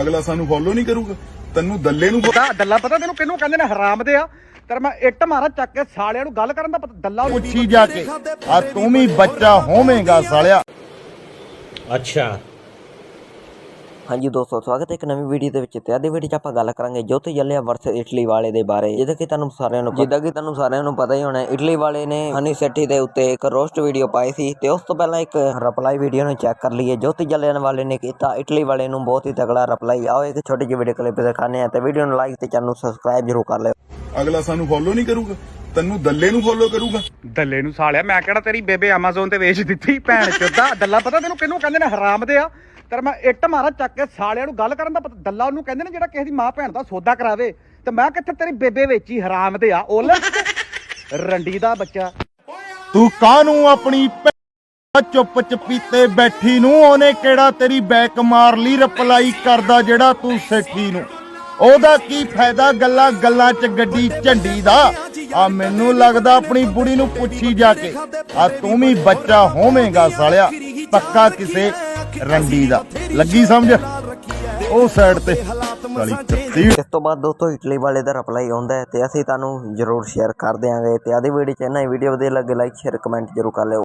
ਅਗਲਾ ਸਾਨੂੰ ਫੋਲੋ ਨਹੀਂ ਕਰੂਗਾ। ਤੈਨੂੰ ਦੱਲੇ ਨੂੰ ਪਤਾ ਦੱਲਾ ਪਤਾ ਤੈਨੂੰ ਕਿਹਨੂੰ ਕਹਿੰਦੇ ਨੇ ਹਰਾਮ ਦੇ ਆ। ਤਰ ਮੈਂ ਇੱਟ ਮਾਰਾ ਚੱਕ ਕੇ ਸਾਲਿਆਂ ਨੂੰ ਗੱਲ ਕਰਨ ਦਾ ਦੱਲਾ ਪੁੱਛੀ ਜਾ ਕੇ। ਆ ਤੂੰ ਵੀ ਬੱਚਾ ਹੋਵੇਂਗਾ ਸਾਲਿਆ। ਅੱਛਾ। ਹਾਂਜੀ ਦੋਸਤੋ ਸਵਾਗਤ ਹੈ ਇੱਕ ਨਵੀਂ ਵੀਡੀਓ ਦੇ ਵਿੱਚ ਤੇ ਅੱਜ ਦੀ ਵੀਡੀਓ 'ਚ ਆਪਾਂ ਗੱਲ ਕਰਾਂਗੇ ਜੋਤੀ ਜੱਲਿਆ ਵਰਸਸ ਇਟਲੀ ਵਾਲੇ ਦੇ ਬਾਰੇ। ਜਿੱਦਾਂ ਕਿ ਤੁਹਾਨੂੰ ਸਾਰਿਆਂ ਨੂੰ ਜਿੱਦਾਂ ਕਿ ਤੁਹਾਨੂੰ ਸਾਰਿਆਂ ਨੂੰ ਪਤਾ ਹੀ ਹੋਣਾ ਹੈ, ਇਟਲੀ ਵਾਲੇ ਨੇ ਹਨੀ ਸੈਟੀ ਦੇ ਉੱਤੇ ਇੱਕ ਰੋਸਟ ਵੀਡੀਓ ਪਾਈ ਸੀ ਤੇ ਉਸ ਤੋਂ ਪਹਿਲਾਂ ਇੱਕ ਰਿਪਲਾਈ ਵੀਡੀਓ ਨੂੰ ਚੈੱਕ ਕਰ ਲਈਏ। ਜੋਤੀ ਜੱਲਿਆ ਵਾਲੇ ਨੇ ਕੀਤਾ ਇਟਲੀ ਵਾਲੇ ਨੂੰ ਬਹੁਤ ਹੀ ਤਗੜਾ ਰਿਪਲਾਈ ਆਓ ਇੱਕ ਛੋਟੀ ਜਿਹੀ ਵੀਡੀਓ ਕਲਿੱਪ ਦਿਖਾਣੇ ਆ ਤੇ ਵੀਡੀਓ ਨੂੰ ਲਾਈਕ ਤੇ ਚੈਨਲ ਨੂੰ ਸਬਸਕ੍ਰਾਈਬ ਜ਼ਰੂਰ ਕਰ ਲਿਓ। ਅਗਲਾ ਸਾਨੂੰ ਫੋਲੋ ਨਹੀਂ ਕਰੂਗਾ ਤੈਨੂੰ ਦੱਲੇ ਨੂੰ ਫੋਲੋ ਕਰੂਗਾ। ਦੱਲੇ ਨੂੰ ਸਾਲਿਆ ਮੈਂ ਕਿਹੜਾ ਤੇਰੀ ਬੇਬੇ Amazon ਤੇ ਵੇਚ ਦਿੱਤੀ ਭੈਣ ਚੋਦਾ। ਦੱਲਾ ਪਤਾ ਤੈਨੂੰ ਕਿਹਨੂੰ ਕਹਿੰਦੇ ਨੇ? ਹਰਾਮ ਦੇ ਆ। ਤੇ ਮੈਂ ਇੱਟ ਮਾਰਾਂ, ਚੱਕ ਕੇ ਸਾਲਿਆਂ ਨੂੰ ਗੱਲ ਕਰਨ ਦਾ ਪਤਾ ਦੱਲਾ ਉਹਨੂੰ ਕਹਿੰਦੇ ਨੇ ਜਿਹੜਾ ਕਿਸੇ ਦੀ ਮਾਂ ਭੈਣ ਦਾ ਸੌਦਾ ਕਰਾਵੇ। ਤੇ ਮੈਂ ਕਿੱਥੇ ਤੇਰੀ ਬੇਬੇ ਵੇਚੀ, ਹਰਾਮ ਦੇ ਆ ਉਲ ਰੰਡੀ ਦਾ ਬੱਚਾ। ਤੂੰ ਕਾਹਨੂੰ ਆਪਣੀ ਭੈ- ਚੁੱਪ ਚਪੀਤੇ ਬੈਠੀ ਨੂੰ? ਉਹਨੇ ਕਿਹੜਾ ਤੇਰੀ ਬੈਕ ਮਾਰ ਲਈ, ਰਿਪਲਾਈ ਕਰਦਾ ਜਿਹੜਾ ਤੂੰ ਸੇਠੀ ਨੂੰ? ਉਹਦਾ ਕੀ ਫਾਇਦਾ ਗੱਲਾਂ ਗੱਲਾਂ 'ਚ ਗੱਡੀ ਝੰਡੀ ਦਾ? ਆ ਮੈਨੂੰ ਲੱਗਦਾ ਆਪਣੀ ਬੁੜੀ ਨੂੰ ਪੁੱਛੀ ਜਾ ਕੇ। ਆ ਤੂੰ ਵੀ ਬੱਚਾ ਹੋਵੇਂਗਾ ਸਾਲਿਆ। ਪੱਕਾ ਕਿਸੇ ਰੰਡੀ ਦਾ। ਲੱਗੀ ਸਮਝ? ਉਹ ਸਾਈਡ ਤੇ। ਇਸ ਤੋਂ ਬਾਅਦ ਦੋਸਤੋ ਇਟਲੀ ਵਾਲੇ ਦਾ ਰਿਪਲਾਈ ਆਉਂਦਾ ਹੈ ਤੇ ਅਸੀਂ ਤੁਹਾਨੂੰ ਜ਼ਰੂਰ ਸ਼ੇਅਰ ਕਰ ਦਿਆਂਗੇ ਤੇ ਆਦੀ ਵੀਡੀਓ ਚ ਨਾ ਵੀਡੀਓ ਵਧੀਆ ਲੱਗੇ ਲਾਈਕ ਸ਼ੇਅਰ ਕਮੈਂਟ ਜ਼ਰੂਰ ਕਰ ਲਿਓ।